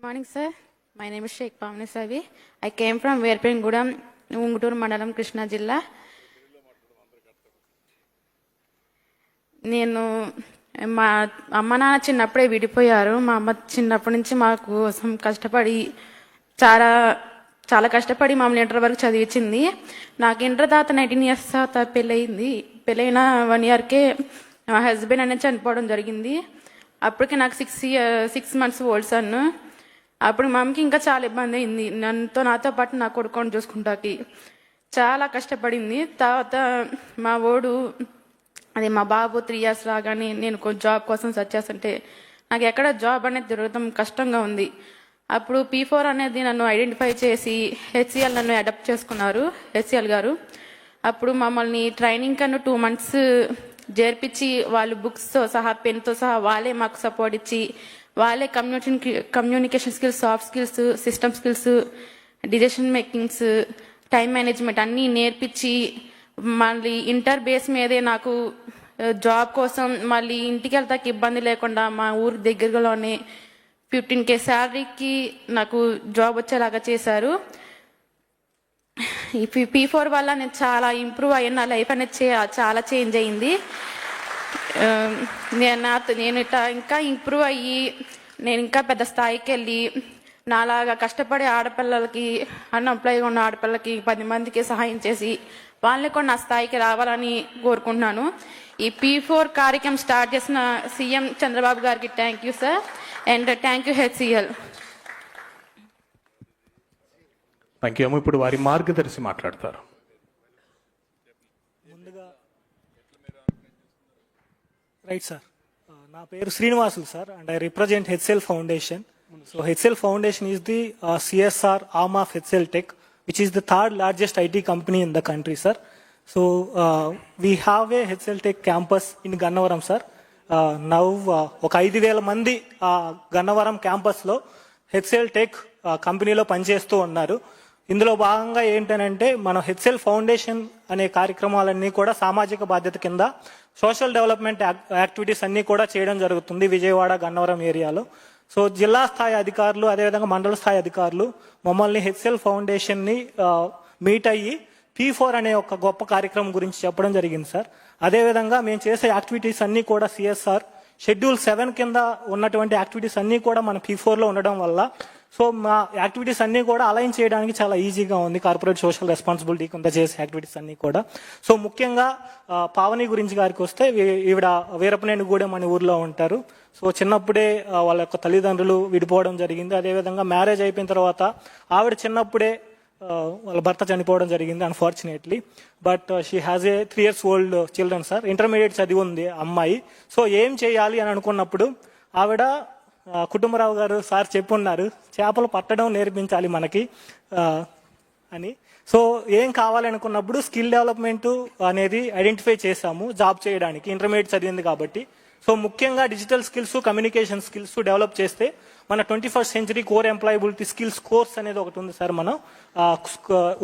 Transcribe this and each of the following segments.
Good morning sir my name is Savi I Savi. From came from మండలం కృష్ణా జిల్లా నేను మా అమ్మ నాన్న చిన్నప్పుడే విడిపోయారు. మా అమ్మ చిన్నప్పటి నుంచి మా కోసం కష్టపడి చాలా చాలా కష్టపడి మమ్మల్ని ఇంటర్ వరకు చదివించింది. నాకు ఇంటర్ తర్వాత నైన్టీన్ ఇయర్స్ తర్వాత పెళ్ళయింది. పెళ్ళైన వన్ ఇయర్కే మా హస్బెండ్ అనేది చనిపోవడం జరిగింది. అప్పటికి నాకు six year six months old son అప్పుడు మా అమ్మకి ఇంకా చాలా ఇబ్బంది అయింది. నన్నుతో నాతో పాటు నా కొడుకొని చూసుకుంటాకి చాలా కష్టపడింది. తర్వాత మా ఓడు అది మా బాబు త్రీ ఇయర్స్ రాగానే నేను కొంచెం జాబ్ కోసం సెర్చ్ చేస్తుంటే నాకు ఎక్కడ జాబ్ అనేది దొరకడం కష్టంగా ఉంది. అప్పుడు పీ ఫోర్ అనేది నన్ను ఐడెంటిఫై చేసి హెచ్సిఎల్ నన్ను అడాప్ట్ చేసుకున్నారు హెచ్సిఎల్ గారు. అప్పుడు మమ్మల్ని ట్రైనింగ్ కన్నా టూ మంత్స్ చేర్పించి వాళ్ళు బుక్స్తో సహా పెన్తో సహా వాళ్ళే మాకు సపోర్ట్ ఇచ్చి వాళ్ళే communication communication skills soft skills system skills decision makings time management అన్నీ నేర్పించి మళ్ళీ ఇంటర్ బేస్ మీదే నాకు జాబ్ కోసం మళ్ళీ ఇంటికి వెళ్తాకి ఇబ్బంది లేకుండా మా ఊరి దగ్గరలోనే ఫిఫ్టీన్ కే శాలరీకి నాకు జాబ్ వచ్చేలాగా చేశారు. ఈ పీ ఫోర్ వల్ల నేను చాలా ఇంప్రూవ్ అయ్యాను నా లైఫ్ అనేది చే- చాలా చేంజ్ అయింది. Um, నేను నేను ఇట్లా ఇంకా ఇంప్రూవ్ అయ్యి నేను ఇంకా పెద్ద స్థాయికి వెళ్ళి నాలాగా కష్టపడే ఆడపిల్లలకి అన్ఎంప్లాయ్గా ఉన్న ఆడపిల్లలకి పది మందికి సహాయం చేసి వాళ్ళని కూడా నా స్థాయికి రావాలని కోరుకుంటున్నాను. ఈ పీ ఫోర్ కార్యక్రమం స్టార్ట్ చేసిన సీఎం చంద్రబాబు గారికి thank you sir and thank you HCL thank you ఇప్పుడు వారి మార్గదర్శి మాట్లాడతారు. రైట్ సార్ నా పేరు Srinivasulu sir and I represent HCL foundation so HCL foundation is the CSR arm of HCL tech which is the third largest IT company in the country sir so we have a HCL tech campus in Gannavaram sir now ఒక ఐదు వేల మంది గన్నవరం క్యాంపస్లో HL tech కంపెనీలో పనిచేస్తూ ఉన్నారు. ఇందులో భాగంగా ఏంటనంటే మన హెచ్ఎల్ ఫౌండేషన్ అనే కార్యక్రమాలన్నీ కూడా సామాజిక బాధ్యత కింద సోషల్ డెవలప్మెంట్ యాక్- యాక్టివిటీస్ అన్నీ కూడా చేయడం జరుగుతుంది విజయవాడ గన్నవరం ఏరియాలో. సో జిల్లా స్థాయి అధికారులు అదేవిధంగా మండల స్థాయి అధికారులు మమ్మల్ని హెచ్ఎల్ ఫౌండేషన్ని మీట్ అయ్యి పీ ఫోర్ అనే ఒక గొప్ప కార్యక్రమం గురించి చెప్పడం జరిగింది సార్. అదేవిధంగా మేము చేసే యాక్టివిటీస్ అన్నీ కూడా సిఎస్ఆర్. షెడ్యూల్ సెవెన్ కింద ఉన్నటువంటి యాక్టివిటీస్ అన్నీ కూడా మన పీ ఫోర్లో ఉండడం వల్ల సో మా యాక్టివిటీస్ అన్నీ కూడా అలైన్ చేయడానికి చాలా ఈజీగా ఉంది. కార్పొరేట్ సోషల్ రెస్పాన్సిబిలిటీ కింద చేసే యాక్టివిటీస్ అన్నీ కూడా. సో ముఖ్యంగా పావని గురించి గారికి వస్తే ఈవిడ వీరపనేని గూడెం అనే ఊర్లో ఉంటారు. సో చిన్నప్పుడే వాళ్ళ యొక్క తల్లిదండ్రులు విడిపోవడం జరిగింది. అదేవిధంగా మ్యారేజ్ అయిపోయిన తర్వాత ఆవిడ చిన్నప్పుడే వాళ్ళ భర్త చనిపోవడం జరిగింది unfortunately but she has a three years old children sir intermediate చదివి ఉంది అమ్మాయి. సో ఏం చేయాలి అని అనుకున్నప్పుడు ఆవిడ కుటుంబరావు గారు సార్ చెప్పున్నారు చేపలు పట్టడం నేర్పించాలి మనకి అని. సో ఏం కావాలనుకున్నప్పుడు స్కిల్ డెవలప్మెంట్ అనేది ఐడెంటిఫై చేశాము జాబ్ చేయడానికి ఇంటర్మీడియట్ చదివింది కాబట్టి. సో ముఖ్యంగా digital skills communication skills develop చేస్తే మన twenty first century core employability skills course అనేది ఒకటి ఉంది సార్ మనం.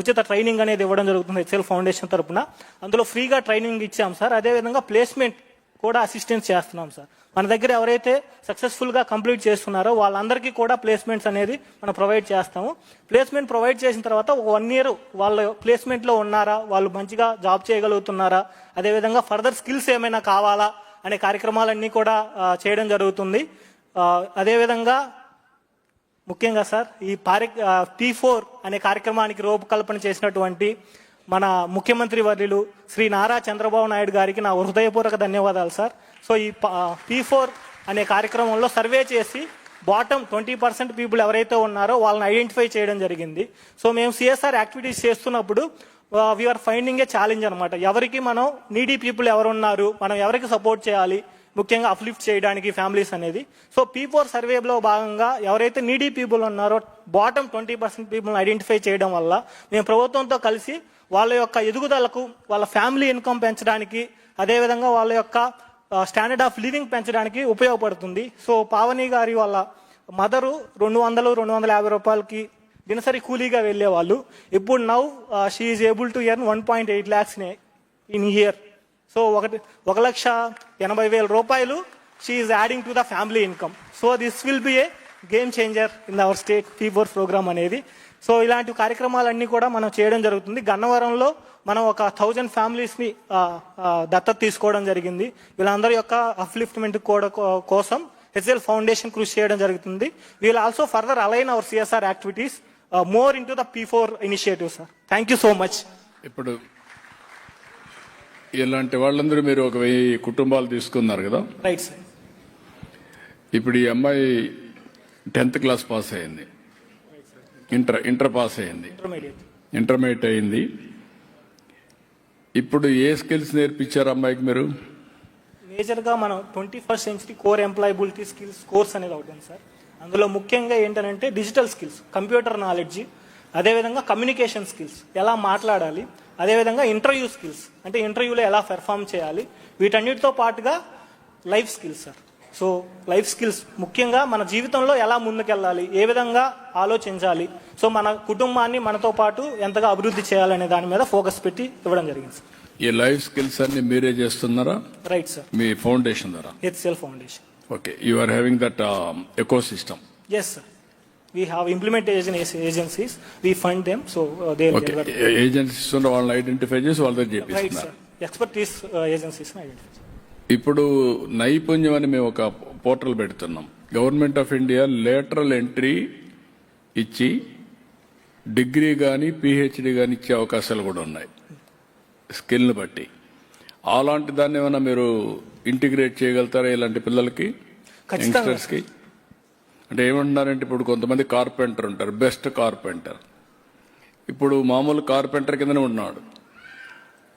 ఉచిత ట్రైనింగ్ అనేది ఇవ్వడం జరుగుతుంది హెచ్ఎల్ ఫౌండేషన్ తరపున. అందులో ఫ్రీగా ట్రైనింగ్ ఇచ్చాం సార్. అదేవిధంగా ప్లేస్మెంట్ కూడా అసిస్టెన్స్ చేస్తున్నాం సార్ మన దగ్గర ఎవరైతే సక్సెస్ఫుల్గా కంప్లీట్ చేస్తున్నారో వాళ్ళందరికీ కూడా ప్లేస్మెంట్స్ అనేది మనం ప్రొవైడ్ చేస్తాము. ప్లేస్మెంట్ ప్రొవైడ్ చేసిన తర్వాత ఒక వన్ ఇయర్ వాళ్ళ ప్లేస్మెంట్లో ఉన్నారా? వాళ్ళు మంచిగా జాబ్ చేయగలుగుతున్నారా? అదేవిధంగా ఫర్దర్ స్కిల్స్ ఏమైనా కావాలా? అనే కార్యక్రమాలన్నీ కూడా చేయడం జరుగుతుంది. అదేవిధంగా ముఖ్యంగా సార్ ఈ పారి టీ ఫోర్ అనే కార్యక్రమానికి రూపకల్పన చేసినటువంటి మన ముఖ్యమంత్రి వర్యులు శ్రీ నారా చంద్రబాబు నాయుడు గారికి నా హృదయపూర్వక ధన్యవాదాలు సార్. సో ఈ పీ ఫోర్ అనే కార్యక్రమంలో సర్వే చేసి బాటమ్ ట్వంటీ పర్సెంట్ పీపుల్ ఎవరైతే ఉన్నారో వాళ్ళని ఐడెంటిఫై చేయడం జరిగింది. సో మేము సిఎస్ఆర్ యాక్టివిటీస్ చేస్తున్నప్పుడు వీఆర్ ఫైండింగ్ ఏ ఛాలెంజ్ అనమాట ఎవరికి మనం నీడీ పీపుల్ ఎవరు ఉన్నారు మనం ఎవరికి సపోర్ట్ చేయాలి ముఖ్యంగా అప్లిఫ్ట్ చేయడానికి ఫ్యామిలీస్ అనేది. సో పీ ఫోర్ సర్వేలో భాగంగా ఎవరైతే నీడీ పీపుల్ ఉన్నారో బాటమ్ ట్వంటీ పర్సెంట్ పీపుల్ని ఐడెంటిఫై చేయడం వల్ల మేము ప్రభుత్వంతో కలిసి వాళ్ళ యొక్క ఎదుగుదలకు వాళ్ళ ఫ్యామిలీ ఇన్కమ్ పెంచడానికి అదేవిధంగా వాళ్ళ యొక్క స్టాండర్డ్ ఆఫ్ లివింగ్ పెంచడానికి ఉపయోగపడుతుంది. సో పావని గారి వాళ్ళ మదరు రెండు వందలు రెండు వందల యాభై రూపాయలకి దినసరి కూలీగా వెళ్ళేవాళ్ళు. ఇప్పుడు now she is able to earn one point eight lakhs in year so ఒకటి ఒక లక్ష ఎనభై వేల రూపాయలు she is adding to the family income so this will be a game changer in our state P four program అనేది. So ఇలాంటి కార్యక్రమాలన్నీ కూడా మనం చేయడం జరుగుతుంది. గన్నవరంలో మనం ఒక థౌజండ్ ఫ్యామిలీస్ని దత్తత తీసుకోవడం జరిగింది. వీళ్ళందరి యొక్క అప్లిఫ్ట్మెంట్ కూడా కోసం హెచ్ఎల్ ఫౌండేషన్ కృషి చేయడం జరుగుతుంది. We'll also further align our CSR activities more into the P four initiative sir thank you so much ఇప్పుడు ఇలాంటి వాళ్ళందరూ మీరు ఒక వెయ్యి కుటుంబాలు తీసుకున్నారు కదా? రైట్ సార్ ఇప్పుడు ఈ అమ్మాయి టెన్త్ క్లాస్ పాస్ అయింది. ఇంటర్ ఇంటర్ పాస్ అయింది ఇంటర్మీడియట్ అయింది ఇప్పుడు ఏ స్కిల్స్ నేర్పించారు అమ్మాయికి మీరు? మేజర్గా మనం twenty first century core employability skills course అనేది ఒకటి సార్. అందులో ముఖ్యంగా ఏంటంటే డిజిటల్ స్కిల్స్ కంప్యూటర్ నాలెడ్జ్ అదేవిధంగా కమ్యూనికేషన్ స్కిల్స్ ఎలా మాట్లాడాలి అదేవిధంగా ఇంటర్వ్యూ స్కిల్స్ అంటే ఇంటర్వ్యూలో ఎలా పెర్ఫామ్ చేయాలి వీటన్నిటితో పాటుగా life skills sir. So life skills ముఖ్యంగా మన జీవితంలో ఎలా ముందుకెళ్ళాలి ఏ విధంగా ఆలోచించాలి సో మన కుటుంబాన్ని మనతో పాటు ఎంతగా అభివృద్ధి చేయాలనే దాని మీద ఫోకస్ పెట్టి ఇవ్వడం జరిగింది సార్ ఈ లైఫ్ స్కిల్స్ అన్ని మీరే చేస్తున్నారా రైట్ సార్ మీ ఫౌండేషన్ ద్వారా HCL foundation okay you are having that ecosystem Yes, sir. We have implementation ag- agencies. We fund them, so uh, they will okay get that. Agencies వాళ్ళని identify చేసి వాళ్ళ దగ్గర Right, చేపిస్తున్నారు sir. Expertise agencies. na identify. ఇప్పుడు నైపుణ్యం అని మేము ఒక పోర్టల్ పెడుతున్నాం. Government of India lateral entry ఇచ్చి డిగ్రీ కానీ పిహెచ్డి కానీ ఇచ్చే అవకాశాలు కూడా ఉన్నాయి. స్కిల్ని బట్టి. అలాంటి దాన్ని ఏమైనా మీరు ఇంటిగ్రేట్ చేయగలుగుతారా ఇలాంటి పిల్లలకి. యంగ్స్టర్స్కి అంటే ఏమంటున్నారంటే ఇప్పుడు కొంతమంది కార్పెంటర్ ఉంటారు. బెస్ట్ కార్పెంటర్ ఇప్పుడు మామూలు కార్పెంటర్ కిందనే ఉన్నాడు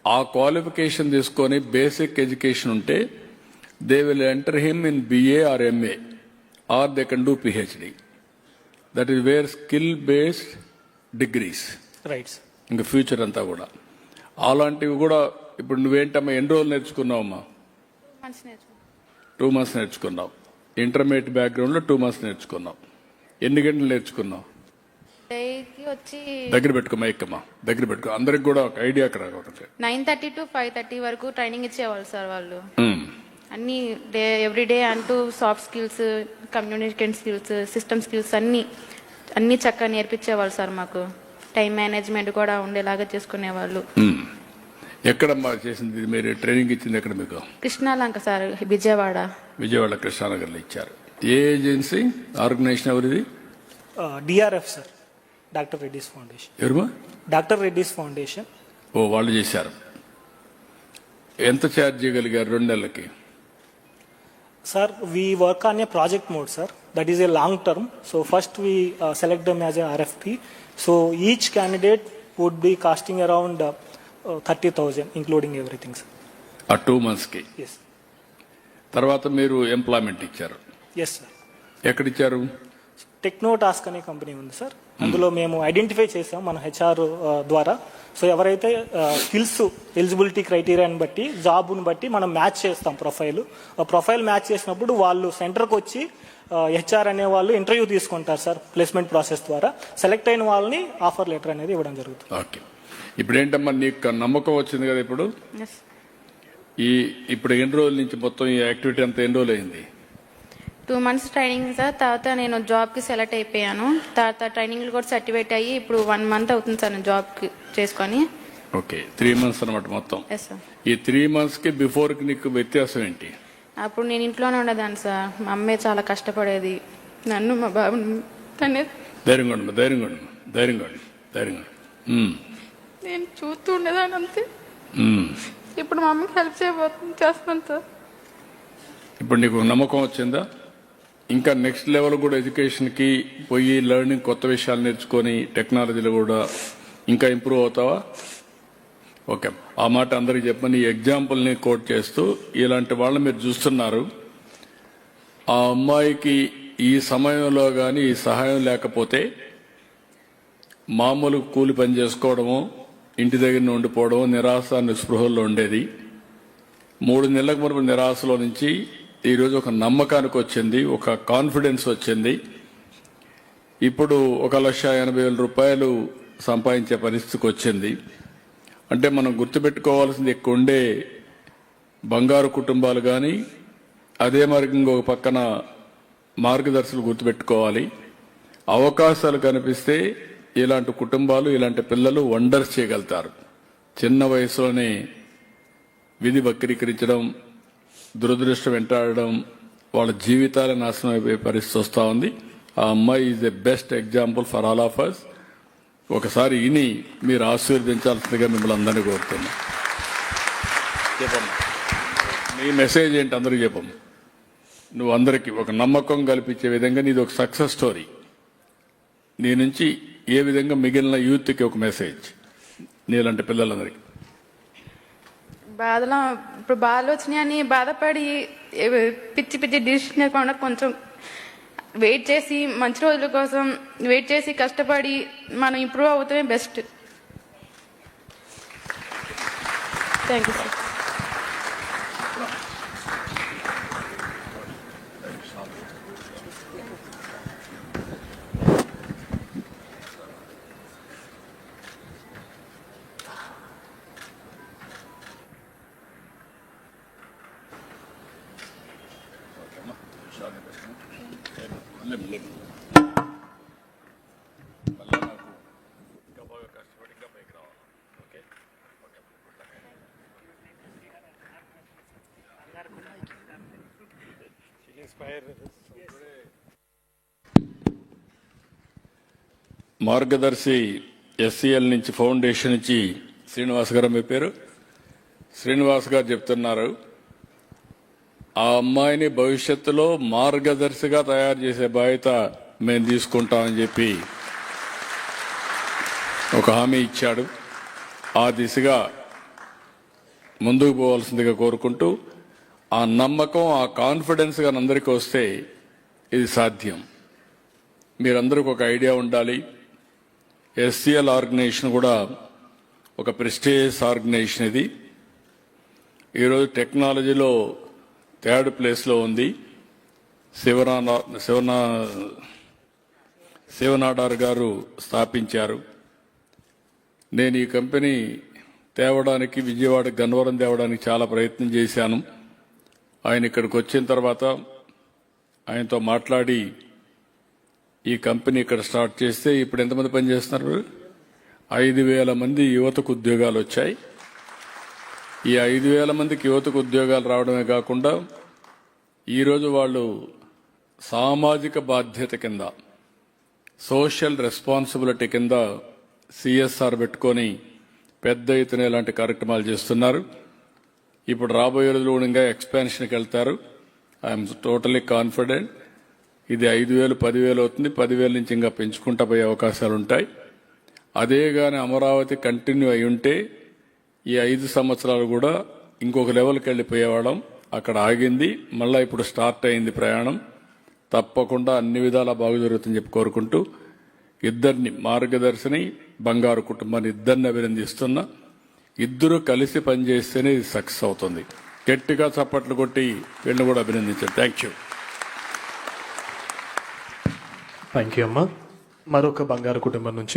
ఆ క్వాలిఫికేషన్ తీసుకొని బేసిక్ ఎడ్యుకేషన్ ఉంటే they will enter him in BA or MA or they can do PhD that is where skill based degrees Right, sir. ఇంకా ఫ్యూచర్ అంతా కూడా. అలాంటివి కూడా ఇప్పుడు నువ్వేంటమ్మా ఎన్ని రోజులు నేర్చుకున్నావమ్మా? టూ మంత్స్ నేర్చుకున్నావు. ఇంటర్మీడియట్ బ్యాక్గ్రౌండ్లో టూ మంత్స్ నేర్చుకున్నావు. ఎన్ని గంటలు నేర్చుకున్నావు? డేకి వచ్చి దగ్గర పెట్టుకో మైక్కమ్మా దగ్గర పెట్టుకో. అందరికి కూడా ఒక ఐడియా అక్కడ ఒకటి nine thirty to five thirty వరకు ట్రైనింగ్ ఇచ్చేవాళ్ళు సార్ వాళ్ళు. అన్ని డే ఎవ్రీ డే అంటూ soft skills communication skills system skills అన్ని అన్ని చక్కగా నేర్పించేవాళ్ళు సార్ మాకు. టైం మేనేజ్మెంట్ కూడా ఉండేలాగా చేసుకునేవాళ్ళు. మ్మ్. ఎక్కడమ్మా చేసింది మీరు ట్రైనింగ్ ఇచ్చింది ఎక్కడ మీకు? కృష్ణాలంక సార్ విజయవాడ. విజయవాడ కృష్ణానగర్లో ఇచ్చారు. ఏ ఏజెన్సీ? ఆర్గనైజేషన్ ఎవరిది? Uh, DRF, doctor Reddy's foundation. Doctor Reddy's foundation. ఓ వాళ్ళు చేశారు. ఎంత ఛార్జ్ చేయగలిగారు రెండు నెలలకి? Sir we work on a project mode sir that is a long term so first we select them as a RFP so each candidate would be costing around thirty thousand including everything sir uh two మంత్స్కి yes తర్వాత మీరు employment ఇచ్చారు. Yes sir ఎక్కడ ఇచ్చారు techno task అనే company ఉంది sir అందులో మేము ఐడెంటిఫై చేసాం మన హెచ్ఆర్ ద్వారా. సో ఎవరైతే స్కిల్స్ ఎలిజిబిలిటీ క్రైటీరియాని బట్టి జాబ్ను బట్టి మనం మ్యాచ్ చేస్తాం ప్రొఫైల్ ఆ ప్రొఫైల్ మ్యాచ్ చేసినప్పుడు వాళ్ళు సెంటర్కి వచ్చి హెచ్ఆర్ అనే వాళ్ళు ఇంటర్వ్యూ తీసుకుంటారు సార్ ప్లేస్మెంట్ ప్రాసెస్ ద్వారా. సెలెక్ట్ అయిన వాళ్ళని ఆఫర్ లెటర్ అనేది ఇవ్వడం జరుగుతుంది. ఓకే. ఇప్పుడు ఏంటమ్మా నీకు నమ్మకం వచ్చింది కదా ఇప్పుడు? ఈ ఇప్పుడు ఎన్ని రోజుల నుంచి మొత్తం ఈ యాక్టివిటీ అంతా ఎన్ని రోజులు అయింది టూ మంత్స్ ట్రైనింగ్ సార్. తర్వాత నేను జాబ్కి సెలెక్ట్ అయిపోయాను. తర్వాత ట్రైనింగ్లు కూడా సర్టిఫికేట్ అయ్యి ఇప్పుడు వన్ మంత్ అవుతుంది సార్ నేను జాబ్కి చేసుకొని. ఓకే త్రీ మంత్స్ అనమాట మొత్తం. ఎస్ సార్ ఈ త్రీ మంత్స్కి బిఫోర్కి నీకు వ్యత్యాసం ఏంటి? అప్పుడు నేను ఇంట్లోనే ఉండేదాన్ని సార్. మా అమ్మే చాలా కష్టపడేది. నన్ను మా బాబుని తనే ధైర్యంగా ఉండు ధైర్యంగా ఉండు ధైర్యంగా ఉండు ధైర్యంగా ఉండు. ఉమ్, నేను చూస్తూ ఉండేదాన్ని అంతే. ఉమ్. ఇప్పుడు మా అమ్మకి హెల్ప్ చేయబోతుంది చేస్తున్నాను సార్. ఇప్పుడు నీకు నమ్మకం వచ్చిందా? ఇంకా నెక్స్ట్ లెవెల్ కూడా ఎడ్యుకేషన్కి పోయి లెర్నింగ్ కొత్త విషయాలు నేర్చుకొని టెక్నాలజీలో కూడా ఇంకా ఇంప్రూవ్ అవుతావా? ఓకే ఆ మాట అందరికి చెప్పని ఈ ఎగ్జాంపుల్ని కోట్ చేస్తూ ఇలాంటి వాళ్ళని మీరు చూస్తున్నారు. ఆ అమ్మాయికి ఈ సమయంలో కానీ ఈ సహాయం లేకపోతే మామూలు కూలి పని చేసుకోవడము ఇంటి దగ్గర ఉండిపోవడము నిరాశ నిస్పృహల్లో ఉండేది. మూడు నెలలకు మరపు నిరాశలో నుంచి ఈరోజు ఒక నమ్మకానికి వచ్చింది ఒక కాన్ఫిడెన్స్ వచ్చింది. ఇప్పుడు ఒక లక్ష ఎనభై వేల రూపాయలు సంపాదించే పరిస్థితికి వచ్చింది. అంటే మనం గుర్తుపెట్టుకోవాల్సింది ఎక్కువ ఉండే బంగారు కుటుంబాలు కానీ అదే మార్గంగా ఒక పక్కన మార్గదర్శకులు గుర్తుపెట్టుకోవాలి. అవకాశాలు కనిపిస్తే ఇలాంటి కుటుంబాలు ఇలాంటి పిల్లలు వండర్స్ చేయగలుగుతారు. చిన్న వయసులోనే విధి వక్రీకరించడం దురదృష్టం వెంటాడడం వాళ్ళ జీవితాల నాశనం అయిపోయే పరిస్థితి వస్తూ ఉంది. ఆ అమ్మాయి is the best example for all of us ఒకసారి ఇని మీరు ఆశీర్వదించాల్సిందిగా మిమ్మల్ని అందరినీ కోరుతున్నా. చెప్పమ్మా. నీ మెసేజ్ ఏంటి అందరికీ చెప్పమ్మ. నువ్వు అందరికీ ఒక నమ్మకం కల్పించే విధంగా నీది ఒక సక్సెస్ స్టోరీ నీ నుంచి ఏ విధంగా మిగిలిన యూత్కి ఒక మెసేజ్ నీలాంటి పిల్లలందరికీ. బాధలో ఇప్పుడు బాధలు వచ్చినాయని బాధపడి పిచ్చి పిచ్చి డిసిషన్ లేకుండా కొంచెం వెయిట్ చేసి మంచి రోజుల కోసం వెయిట్ చేసి కష్టపడి మనం improve అవుతామే best thank you sir Margadarsi SCL నుంచి ఫౌండేషన్ నుంచి శ్రీనివాస్ గారు మీ పేరు? శ్రీనివాస్ గారు చెప్తున్నారు. ఆ అమ్మాయిని భవిష్యత్తులో మార్గదర్శిగా తయారు చేసే బాధ్యత మేము తీసుకుంటామని చెప్పి ఒక హామీ ఇచ్చాడు. ఆ దిశగా ముందుకు పోవాల్సిందిగా కోరుకుంటూ ఆ నమ్మకం ఆ కాన్ఫిడెన్స్ కానీ అందరికీ వస్తే ఇది సాధ్యం. మీరందరికీ ఒక ఐడియా ఉండాలి. ఎస్సీఎల్ ఆర్గనైజేషన్ కూడా ఒక ప్రెస్టేజియస్ ఆర్గనైజేషన్ ఇది. ఈరోజు టెక్నాలజీలో థర్డ్ ప్లేస్లో ఉంది. శివనా శివనా శివనాడార్ గారు స్థాపించారు. నేను ఈ కంపెనీ తేవడానికి విజయవాడ గన్నవరం తేవడానికి చాలా ప్రయత్నం చేశాను. ఆయన ఇక్కడికి వచ్చిన తర్వాత ఆయనతో మాట్లాడి ఈ కంపెనీ ఇక్కడ స్టార్ట్ చేస్తే ఇప్పుడు ఎంతమంది పనిచేస్తున్నారు? ఐదు వేల మంది యువతకు ఉద్యోగాలు వచ్చాయి. ఈ ఐదు వేల మందికి యువతకు ఉద్యోగాలు రావడమే కాకుండా ఈరోజు వాళ్ళు సామాజిక బాధ్యత కింద సోషల్ రెస్పాన్సిబిలిటీ కింద సిఎస్ఆర్ పెట్టుకొని పెద్ద ఎత్తున ఇలాంటి కార్యక్రమాలు చేస్తున్నారు. ఇప్పుడు రాబోయే రోజులు ఇంకా ఎక్స్పాన్షన్కి వెళ్తారు. ఐఎమ్ టోటలీ కాన్ఫిడెంట్ ఇది ఐదు వేలు పదివేలు అవుతుంది. పదివేల నుంచి ఇంకా పెంచుకుంటా పోయే అవకాశాలు ఉంటాయి. అదే కానీ అమరావతి కంటిన్యూ అయి ఉంటే ఈ ఐదు సంవత్సరాలు కూడా ఇంకొక లెవెల్కి వెళ్ళిపోయేవాళ్ళం అక్కడ ఆగింది. మళ్ళీ ఇప్పుడు స్టార్ట్ అయింది ప్రయాణం. తప్పకుండా అన్ని విధాలా బాగు జరుగుతుందని చెప్పి కోరుకుంటూ ఇద్దరిని మార్గదర్శిని బంగారు కుటుంబాన్ని ఇద్దరిని అభినందిస్తున్నా. ఇద్దరు కలిసి పనిచేస్తేనే ఇది సక్సెస్ అవుతుంది. గట్టిగా చప్పట్లు కొట్టి వీళ్ళని కూడా అభినందించారు థ్యాంక్ యూ థ్యాంక్ యూ అమ్మా. మరొక బంగారు కుటుంబం నుంచి